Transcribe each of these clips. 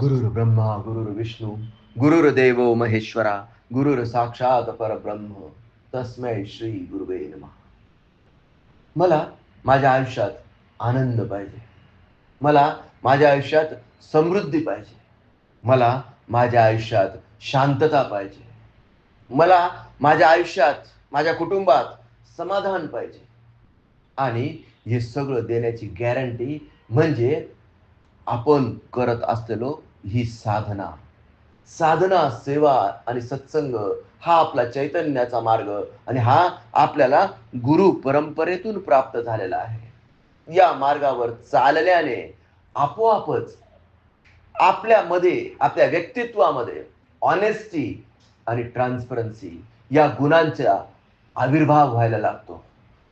गुरुर ब्रह्मा गुरुर विष्णू गुरुर देवो महेश्वरा गुरुर साक्षात परब्रह्म तस्मै श्री गुरुवे नम. मला माझ्या आयुष्यात आनंद पाहिजे. मला माझ्या आयुष्यात समृद्धी पाहिजे. मला माझ्या आयुष्यात शांतता पाहिजे. मला माझ्या आयुष्यात माझ्या कुटुंबात समाधान पाहिजे. आणि हे सगळं देण्याची गॅरंटी म्हणजे आपण करत असलेलो ही साधना. साधना सेवा आणि सत्संग हा आपला चैतन्याचा मार्ग आणि हा आपल्याला गुरु परंपरेतून प्राप्त झालेला आहे. या मार्गावर चालल्याने आपोआपच आपल्यामध्ये आपल्या व्यक्तित्वामध्ये ऑनेस्टी आणि ट्रान्सपरन्सी या गुणांचा आविर्भाव व्हायला लागतो.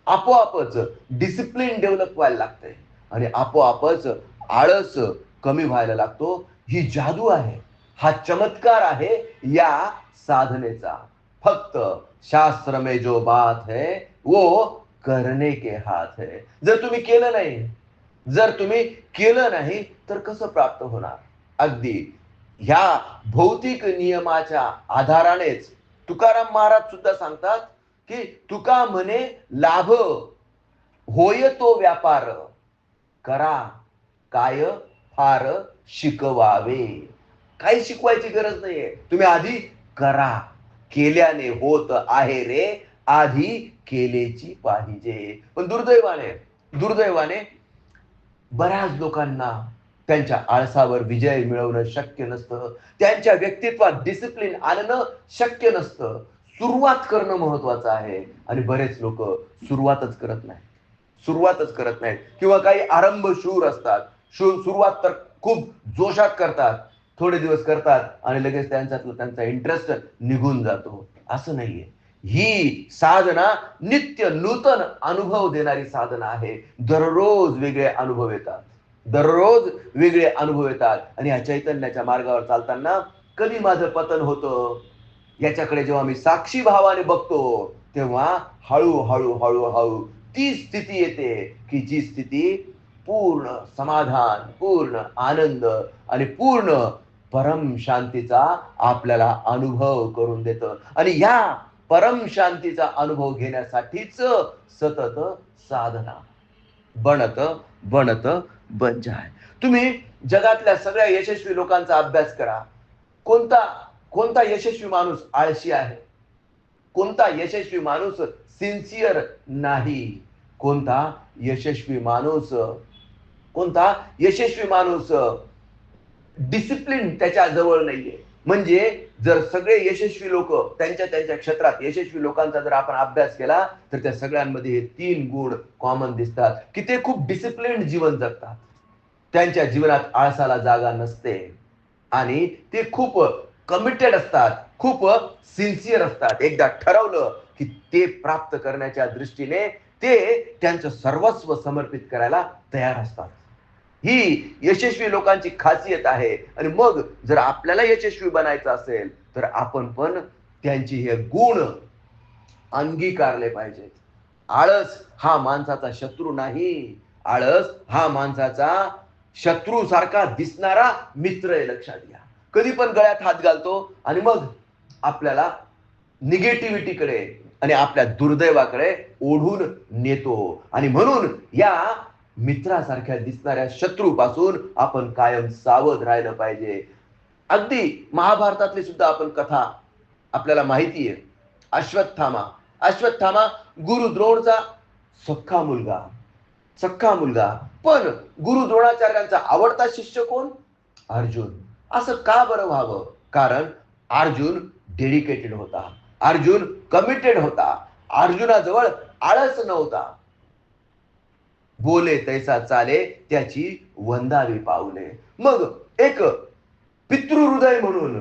आपोआपच डिसिप्लिन डेव्हलप व्हायला लागते आणि आपोआपच आळस कमी व्हायला लागतो. ही जादू आहे. हा चमत्कार आहे या साधनेचा. फक्त शास्त्र में जो बात है वो करणे के हात है. जर तुम्ही केलं नाही जर तुम्ही केलं नाही तर कसं प्राप्त होणार? अगदी ह्या भौतिक नियमाच्या आधारानेच तुकाराम महाराज सुद्धा सांगतात की तुका म्हणे लाभ होय तो व्यापार करा. काय फार शिकवावे. काही शिकवायची गरज नाहीये. तुम्ही आधी करा. केल्याने होत आहे रे. आधी केलेची पाहिजे. पण दुर्दैवाने दुर्दैवाने बऱ्याच लोकांना त्यांच्या आळसावर विजय मिळवणं शक्य नसतं. त्यांच्या व्यक्तित्वात डिसिप्लिन आणणं शक्य नसतं. सुरुवात करणं महत्वाचं आहे. आणि बरेच लोक सुरुवातच करत नाही सुरुवातच करत नाहीत. किंवा काही आरंभ शूर असतात. सुरुवात तर खूप जोशात करतात थोडे दिवस करतात आणि लगेच त्यांच्यातलं त्यांचा इंटरेस्ट निघून जातो. असं नाहीये. ही साधना नित्य नूतन अनुभव देणारी साधना आहे. दररोज वेगळे अनुभव येतात. दररोज वेगळे अनुभव येतात. आणि या चैतन्याच्या मार्गावर चालताना कधी माझं पतन होतं? याच्याकडे जेव्हा मी साक्षी भावाने बघतो तेव्हा हळूहळू हळूहळू ती स्थिती येते की जी स्थिती पूर्ण समाधान पूर्ण आनंद आणि पूर्ण परम शांतीचा आपल्याला अनुभव करून देतं. आणि या परम शांतीचा अनुभव घेण्यासाठीच सतत साधना. बनत बनत बंजाय तुम्ही जगातल्या सगळ्या यशस्वी लोकांचा अभ्यास करा. कोणता कोणता यशस्वी माणूस आळशी आहे? कोणता यशस्वी माणूस सिन्सिअर नाही? कोणता यशस्वी माणूस कोणता? यशस्वी माणूस डिसिप्लिन त्याच्याजवळ नाहीये. म्हणजे जर सगळे यशस्वी लोक त्यांच्या त्यांच्या क्षेत्रात यशस्वी लोकांचा जर आपण अभ्यास केला तर त्या सगळ्यांमध्ये हे तीन गुण कॉमन दिसतात. की ते खूप डिसिप्लिन जीवन जगतात. त्यांच्या जीवनात आळसाला जागा नसते. आणि ते खूप कमिटेड असतात. खूप सिन्सिअर असतात. एकदा ठरवलं की ते प्राप्त करण्याच्या दृष्टीने ते त्यांचं सर्वस्व समर्पित करायला तयार असतात. ही यशस्वी लोकांची खासियत आहे. आणि मग जर आपल्याला यशस्वी बनायचं असेल तर आपण पण त्यांची हे गुण अंगीकारले पाहिजेत आळस हा माणसाचा शत्रू नाही. आळस हा माणसाचा शत्रू सारखा दिसणारा मित्र आहे लक्षात घ्या. कधी पण गळ्यात हात घालतो आणि मग आपल्याला निगेटिव्हिटीकडे आणि आपल्या दुर्दैवाकडे ओढून नेतो. आणि म्हणून या मित्रासारख्या दिसणाऱ्या शत्रूपासून आपण कायम सावध राहिलं पाहिजे. अगदी महाभारतातली सुद्धा आपण कथा आपल्याला माहिती आहे. अश्वत्थामा. अश्वत्थामा गुरु द्रोणचा सख्खा मुलगा. सख्खा मुलगा. पण गुरु द्रोणाचार्यांचा आवडता शिष्य कोण? अर्जुन. असं का बरं व्हावं? कारण अर्जुन डेडिकेटेड होता. अर्जुन कमिटेड होता. अर्जुनाजवळ आळस नव्हता. बोले तैसा चाले त्याची वंदावी पावले. मग एक पितृहृदय म्हणून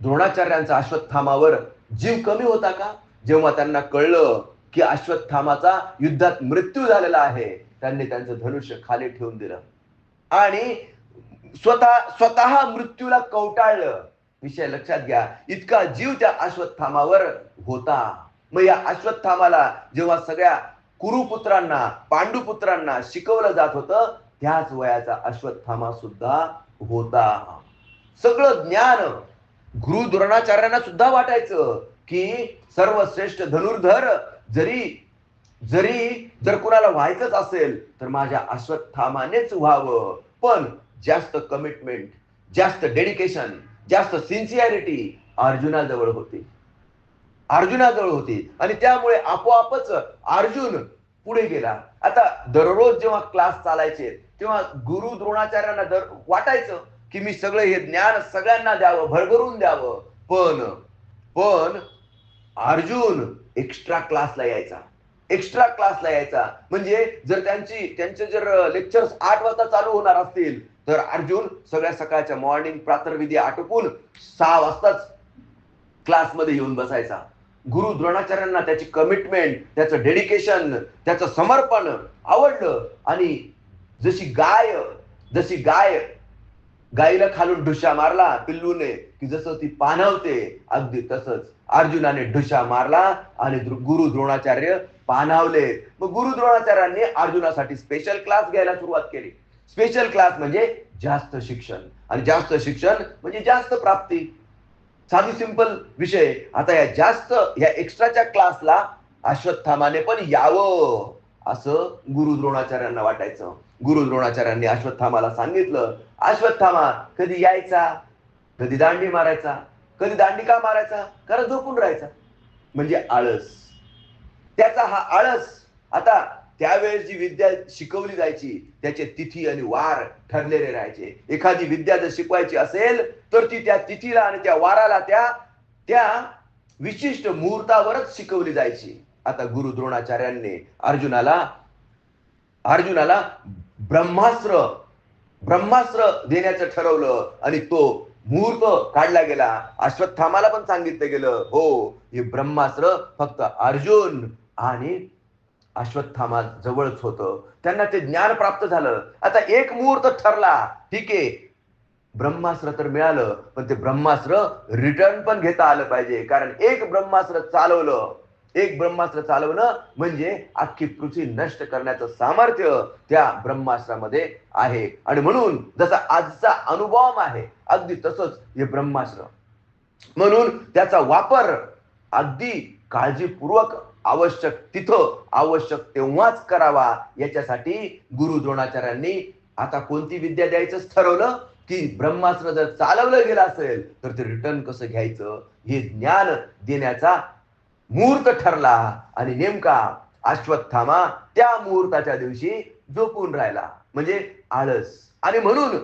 द्रोणाचार्यांचा अश्वत्थामावर जीव कमी होता का? जेव्हा त्यांना कळलं की अश्वत्थामाचा युद्धात मृत्यू झालेला आहे त्यांनी त्यांचं धनुष्य खाली ठेवून दिलं. आणि स्वतः स्वतः मृत्यूला कवटाळलं. विषय लक्षात घ्या इतका जीव त्या अश्वत्थामावर होता. मग या अश्वत्थामाला जेव्हा सगळ्या कुरुपुत्रांना पांडुपुत्रांना शिकवलं जात होतं. त्याच वयाचा अश्वत्थामा सुद्धा होता. सगळं ज्ञान गुरु द्रोणाचार्यांना सुद्धा वाटायचं की सर्वश्रेष्ठ धनुर्धर जरी जरी जर कुणाला व्हायचंच असेल तर माझ्या अश्वत्थामानेच व्हावं. पण जास्त कमिटमेंट जास्त डेडिकेशन जास्त सिन्सिअरिटी अर्जुनाजवळ होती. अर्जुनाजवळ होती. आणि त्यामुळे आपोआपच अर्जुन पुढे गेला. आता दररोज जेव्हा क्लास चालायचे तेव्हा गुरु द्रोणाचार्यांना दर वाटायचं की मी सगळं हे ज्ञान सगळ्यांना द्यावं भरभरून द्यावं. पण पण अर्जुन एक्स्ट्रा क्लासला यायचा. एक्स्ट्रा क्लासला यायचा. म्हणजे जर त्यांची त्यांचे जर लेक्चर्स आठ वाजता चालू होणार असतील तर अर्जुन सगळ्या सकाळच्या मॉर्निंग प्रातर्विधी आटोपून सहा वाजताच क्लासमध्ये येऊन बसायचा. गुरु द्रोणाचार्यांना त्याची कमिटमेंट त्याचं डेडिकेशन त्याचं समर्पण आवडलं. आणि जशी गाय जशी गाय गायीला खालून ढुशा मारला पिल्लूने की जसं ती पानवते अगदी तसंच अर्जुनाने ढुशा मारला आणि गुरु द्रोणाचार्य पाणावले मग गुरु द्रोणाचार्यांनी अर्जुनासाठी स्पेशल क्लास घ्यायला सुरुवात केली. स्पेशल क्लास म्हणजे जास्त शिक्षण. आणि जास्त शिक्षण म्हणजे जास्त प्राप्ती. साधी सिंपल विषय. आता या जास्त या एक्स्ट्राच्या क्लासला अश्वत्थामाने पण यावं असं गुरु द्रोणाचार्यांना वाटायचं. गुरु द्रोणाचार्यांनी अश्वत्थामाला सांगितलं. अश्वत्थामा कधी यायचा? कधी दांडी मारायचा? कधी दांडी का मारायचा? कारण झोपून राहायचा. म्हणजे आळस. त्याचा हा आळस आता त्यावेळेस जी विद्या शिकवली जायची त्याचे तिथी आणि वार ठरलेले राहायचे. एखादी विद्या जर शिकवायची असेल तर ती त्या तिथीला आणि त्या वाराला त्या त्या विशिष्ट मुहूर्तावरच शिकवली जायची. आता गुरु द्रोणाचार्यांनी अर्जुनाला अर्जुनाला ब्रह्मास्त्र ब्रह्मास्त्र देण्याचं ठरवलं आणि तो मुहूर्त काढला गेला. अश्वत्थामाला पण सांगितलं गेलं हो हे ब्रह्मास्त्र फक्त अर्जुन आणि अश्वत्थामा जवळच होतं. त्यांना ते ज्ञान प्राप्त झालं. आता एक मुहूर्त ठरला. ठीक आहे. ब्रह्मास्त्र तर मिळालं पण ते ब्रह्मास्त्र रिटर्न पण घेता आलं पाहिजे. कारण एक ब्रह्मास्त्र चालवलं एक ब्रह्मास्त्र चालवणं म्हणजे अख्खी पृथ्वी नष्ट करण्याचं सामर्थ्य त्या ब्रह्मास्त्रामध्ये आहे. आणि म्हणून जसा आजचा अनुभव आहे अगदी तसंच हे ब्रह्मास्त्र. म्हणून त्याचा वापर अगदी काळजीपूर्वक आवश्यक तिथं आवश्यक तेव्हाच करावा याच्यासाठी गुरु द्रोणाचार्यांनी आता कोणती विद्या द्यायचंच ठरवलं? की ब्रह्मास्त्र जर चालवलं गेलं असेल तर ते रिटर्न कसं घ्यायचं? हे ज्ञान देण्याचा मुहूर्त ठरला आणि नेमका अश्वत्थामा त्या मुहूर्ताच्या दिवशी झोपून राहिला. म्हणजे आळस. आणि म्हणून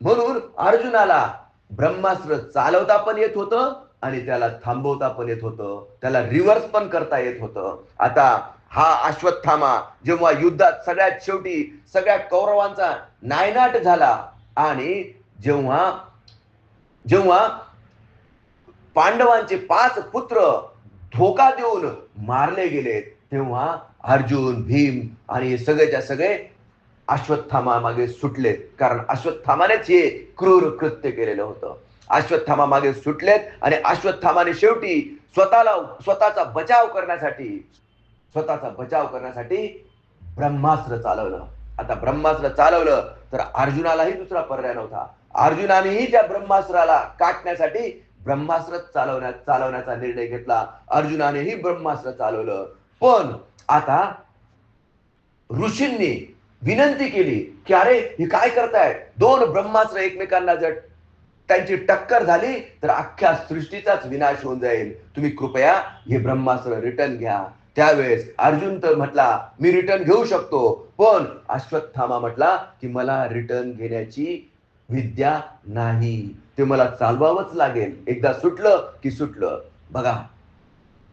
म्हणून अर्जुनाला ब्रह्मास्त्र चालवता पण येत होतं आणि त्याला थांबवता पण येत होतं. त्याला रिव्हर्स पण करता येत होतं. आता हा अश्वत्थामा जेव्हा युद्धात सगळ्यात शेवटी सगळ्या कौरवांचा नायनाट झाला आणि जेव्हा जेव्हा पांडवांचे पाच पुत्र धोका देऊन मारले गेले तेव्हा अर्जुन भीम आणि सगळेच्या सगळे अश्वत्थामा मागे सुटलेत कारण अश्वत्थामानेच हे क्रूर कृत्य केलेलं होतं. अश्वत्थामा मागे सुटलेत आणि अश्वत्थामाने शेवटी स्वतःला स्वतःचा बचाव करण्यासाठी स्वतःचा बचाव करण्यासाठी ब्रह्मास्त्र चालवलं. आता ब्रह्मास्त्र चालवलं तर अर्जुनालाही दुसरा पर्याय नव्हता. अर्जुनानेही त्या ब्रह्मास्त्राला काटण्यासाठी ब्रह्मास्त्र चालवण्या चालवण्याचा निर्णय घेतला. अर्जुनानेही ब्रह्मास्त्र चालवलं. पण आता ऋषींनी विनंती केली की अरे हे काय करताय दोन ब्रह्मास्त्र एकमेकांना जर त्यांची टक्कर झाली तर अख्ख्या सृष्टीचाच विनाश होऊन जाईल. तुम्ही कृपया हे ब्रह्मास्त्र रिटर्न घ्या. त्यावेळेस अर्जुन तर म्हटला मी रिटर्न घेऊ शकतो पण अश्वत्थामा म्हटला की मला रिटर्न घेण्याची विद्या नाही. ते मला चालवावंच लागेल. एकदा सुटलं की सुटलं. बघा.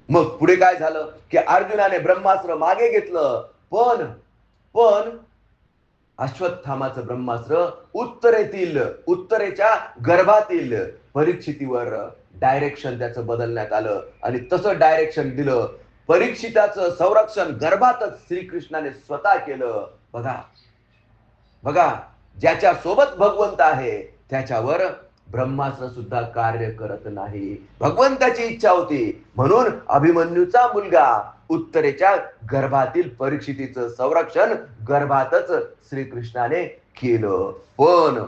मग पुढे काय झालं? की अर्जुनाने ब्रह्मास्त्र मागे घेतलं. पण पण अश्वत्थामाचं ब्रह्मास्त्र उत्तरेतील उत्तरेच्या गर्भातील परीक्षितीवर डायरेक्शन त्याचं बदलण्यात आलं. आणि तसं डायरेक्शन दिलं. परीक्षिताचं संरक्षण गर्भातच श्रीकृष्णाने स्वतः केलं. बघा. बघा. ज्याच्या सोबत भगवंत आहे त्याच्यावर ब्रह्मास्त्र सुद्धा कार्य करत नाही. भगवंताची इच्छा होती. म्हणून अभिमन्यूचा मुलगा उत्तरेच्या गर्भातील परीक्षितीचं संरक्षण गर्भातच श्रीकृष्णाने केलं. पण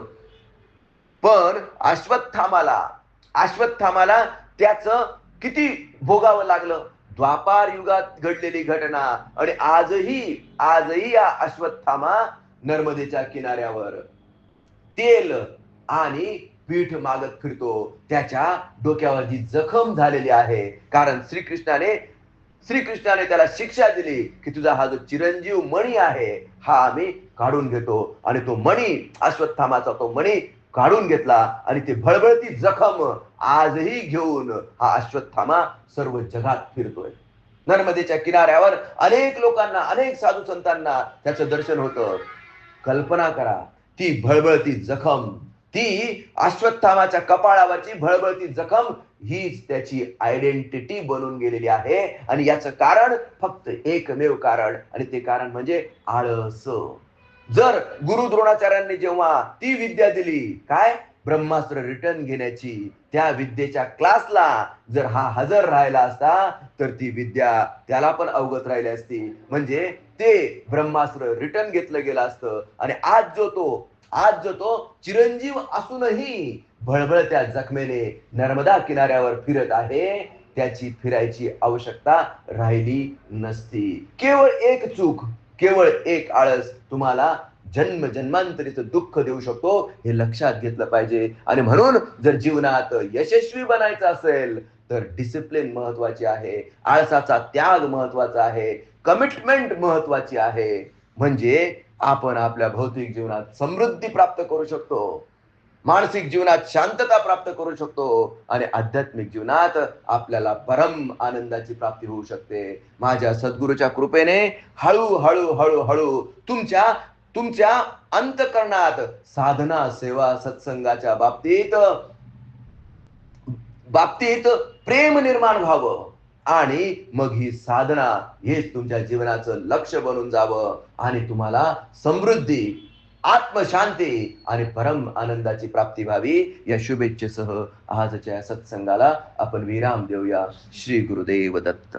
पण अश्वत्थामाला अश्वत्थामाला त्याच किती भोगावं लागलं? द्वापार युगात घडलेली घटना आणि आजही आजही या अश्वत्थामा नर्मदेच्या किनाऱ्यावर. तेल आणि पीठ मागत फिरतो. त्याच्या डोक्यावर जी जखम झालेली आहे. कारण श्रीकृष्णाने श्रीकृष्णाने त्याला शिक्षा दिली की तुझा हा जो चिरंजीव मणी आहे हा आम्ही काढून घेतो. आणि तो मणी अश्वत्थामाचा तो मणी काढून घेतला आणि ते भळभळती जखम आजही घेऊन हा अश्वत्थामा सर्व जगात फिरतोय. नर्मदेच्या किनाऱ्यावर अनेक लोकांना अनेक साधू संतांना त्याचं दर्शन होतं. कल्पना करा ती भळभळती जखम ती अश्वत्थामाच्या कपाळावरची भळभळती जखम हीच त्याची आयडेंटिटी बनून गेलेली आहे. आणि याचं कारण फक्त एकमेव कारण. आणि ते कारण म्हणजे आळस. जर गुरु द्रोणाचार्यांनी जेव्हा ती विद्या दिली काय? ब्रह्मास्त्र रिटर्न घेण्याची. त्या विद्येच्या क्लासला जर हा हजर राहिला असता तर ती विद्या त्याला पण अवगत राहिली असती. म्हणजे ते ब्रह्मास्त्र रिटर्न घेतलं गेलं असतं. आणि आज जो तो आज जो तो चिरंजीव असूनही भळभळत्या जखमेने नर्मदा किनाऱ्यावर फिरत आहे त्याची फिरायची आवश्यकता राहिली नसती. केवळ एक चूक केवळ एक आळस तुम्हाला जन्म जन्मांतरीचं दुःख देऊ शकतो हे लक्षात घेतलं पाहिजे. आणि म्हणून जर जीवनात यशस्वी बनायचं असेल तर डिसिप्लिन महत्वाची आहे आळसाचा त्याग महत्त्वाचा आहे कमिटमेंट महत्वाची आहे. म्हणजे आपण आपल्या भौतिक जीवनात समृद्धी प्राप्त करू शकतो. मानसिक जीवनात शांतता प्राप्त करू शकतो. आणि आध्यात्मिक जीवनात आपल्याला परम आनंदाची प्राप्ती होऊ शकते. माझ्या सद्गुरूच्या कृपेने हळूहळू हळूहळू तुमच्या तुमच्या अंतकरणात साधना सेवा सत्संगाच्या बाबतीत बाबतीत प्रेम निर्माण व्हावं. आणि मग ही साधना हेच तुमच्या जीवनाचं लक्ष बनून जावं आणि तुम्हाला समृद्धी आत्मशांती आणि परम आनंदाची प्राप्ती व्हावी. या शुभेच्छेसह आजच्या सत्संगाला आपण विराम देऊया. श्री गुरुदेव दत्त.